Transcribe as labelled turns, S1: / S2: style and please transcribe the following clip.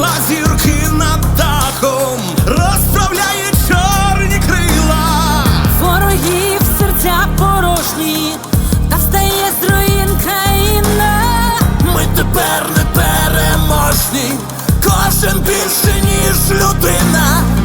S1: Мала над дахом розправляє чорні крила.
S2: Ворогів серця порожні, та стає з руїн.
S1: Ми тепер не переможні, кожен більше, ніж людина.